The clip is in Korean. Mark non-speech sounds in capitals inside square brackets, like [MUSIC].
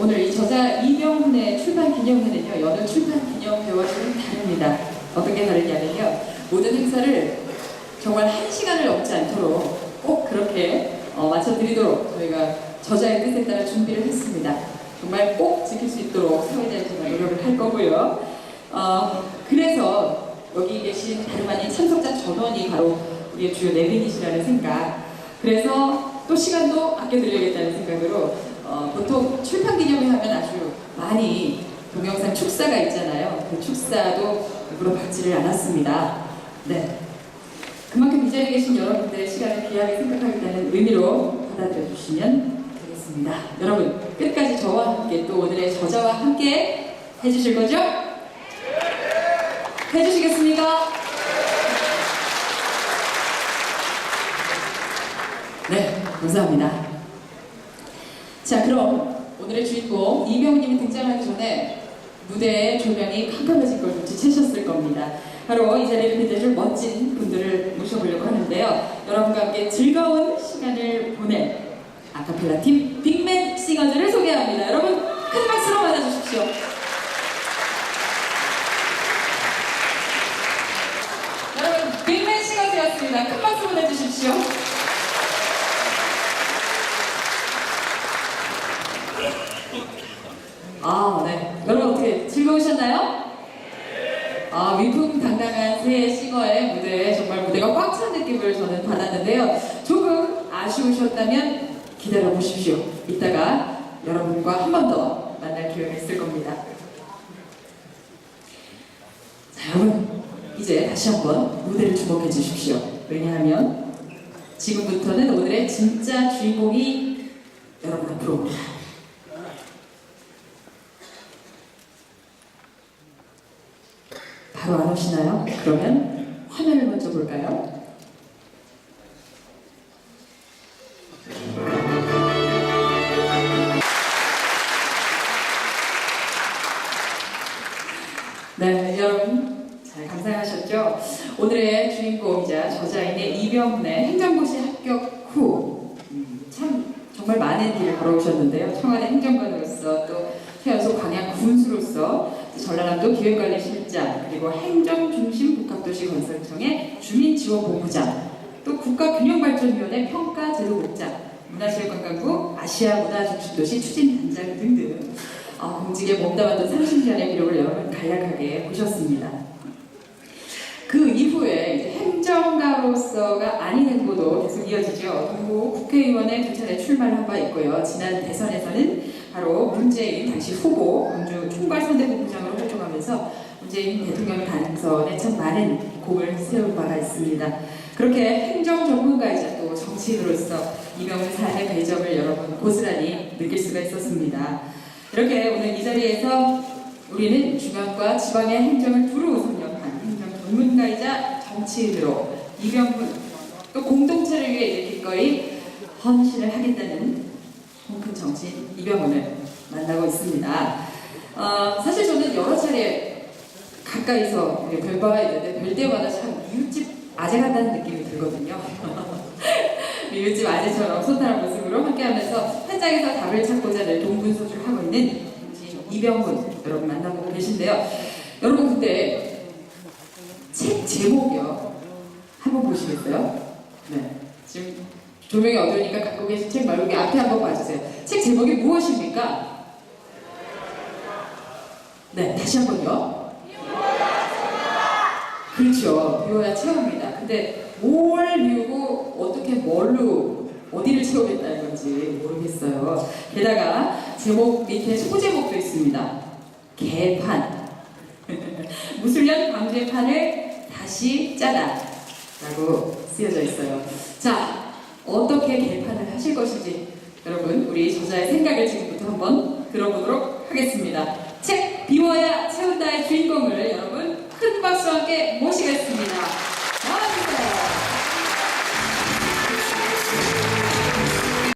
오늘 이 저자 이병훈의 출판 기념회는요, 여느 출판 기념회와 좀 다릅니다. 어떻게 다르냐면요, 모든 행사를 정말 한 시간을 넘지 않도록 꼭 그렇게 어, 맞춰드리도록 저희가 저자의 뜻에 따라 준비를 했습니다. 정말 꼭 지킬 수 있도록 사회자에 제가 노력을 할 거고요. 어, 그래서 여기 계신 다름 아닌 참석자 전원이 바로 우리의 주요 내빈이시라는 생각. 그래서 또 시간도 아껴드려야겠다는 생각으로 어, 보통 출판 기념회 하면 아주 많이 동영상 축사가 있잖아요. 그 축사도 일부러 받지를 않았습니다. 네. 그만큼 이 자리에 계신 여러분들의 시간을 귀하게 생각하겠다는 의미로 받아들여 주시면 되겠습니다. 여러분, 끝까지 저와 함께 또 오늘의 저자와 함께 해주실 거죠? 해주시겠습니까? 네, 감사합니다. 자, 그럼 오늘의 주인공 이명우님이 등장하기 전에 무대의 조명이 캄캄해질 걸 눈치채셨을 겁니다. 바로 이 자리를 빛내줄 멋진 분들을 모셔보려고 하는데요. 여러분과 함께 즐거운 시간을 보낼 아카펠라 팀 빅맨 싱어즈를 소개합니다. 여러분 큰 박수로 맞아주십시오. 여러분 빅맨 싱어즈였습니다. 큰 박수 보내주십시오. 아, 네. 여러분 어떻게 즐거우셨나요? 아, 위풍당당한 새 싱어의 무대에 정말 무대가 꽉 찬 느낌을 저는 받았는데요. 조금 아쉬우셨다면 기다려 보십시오. 이따가 여러분과 한 번 더 만날 기회가 있을 겁니다. 자, 여러분. 이제 다시 한번 무대를 주목해 주십시오. 왜냐하면 지금부터는 오늘의 진짜 주인공이 여러분 앞으로 옵니다. 바로 안 오시나요? 그러면 화면을 먼저 볼까요? 네, 여러분 잘 감상하셨죠? 오늘의 주인공이자 저자인의 이병훈의 행정고시 합격 후 음, 참 정말 많은 일을 걸어오셨는데요. 청와대 행정관으로서 또 태연소 광양 군수로서 전라남도 기획관리 실장 그리고 행정중심 복합도시 건설청의 주민지원본부장 또 국가균형발전위원회 평가제도국장 문화체육관광부 아시아문화중심도시 추진단장 등등 어, 공직에 몸담았던 30년의 기록을 여러분 간략하게 보셨습니다. 그 이후에 행정가로서가 아닌 행보도 계속 이어지죠. 그리고 국회의원에 두 차례 출마를 한 바 있고요. 지난 대선에서는 바로 문재인 당시 후보 광주 총괄선대본부장으로 활동하면서 문재인 대통령 당선에 참 많은 공을 세울 바가 있습니다. 그렇게 행정 전문가이자 또 정치인으로서 이명훈 삶의 배점을 여러분 고스란히 느낄 수가 있었습니다. 이렇게 오늘 이 자리에서 우리는 중앙과 지방의 행정을 두루 섭렵한 행정 전문가이자 정치인으로 이병훈 또 공동체를 위해 이제 기꺼이 헌신을 하겠다는 홍큰 정치인 이병훈을 만나고 있습니다. 어, 사실 저는 여러 차례 가까이서 별 바가 있는데 별 때마다 참 이웃집 아재 같다는 느낌이 들거든요. [LAUGHS] 이웃집 아재처럼 소탈한 모습으로 함께하면서 현장에서 답을 찾고자 늘 동분서주하고 있는 이병훈 여러분 만나보고 계신데요. 여러분 그때 책 제목이요. 한번 보시겠어요? 네. 지금 조명이 어두우니까 갖고 계신 책 말고 앞에 한번 봐주세요. 책 제목이 무엇입니까? 네, 다시 한 번요. 그렇죠. 비워야 채웁니다. 근데 뭘 비우고 어떻게 뭘로 어디를 채우겠다는 건지 모르겠어요. 게다가 제목 밑에 소제목도 있습니다. 개판. [LAUGHS] 무술년 광재판을 다시 짜다. 라고 쓰여져 있어요. 자, 어떻게 개판을 하실 것인지 여러분, 우리 저자의 생각을 지금부터 한번 들어보도록 하겠습니다. 책 비워야 채운다의 주인공을 여러분 큰 박수와 함께 모시겠습니다.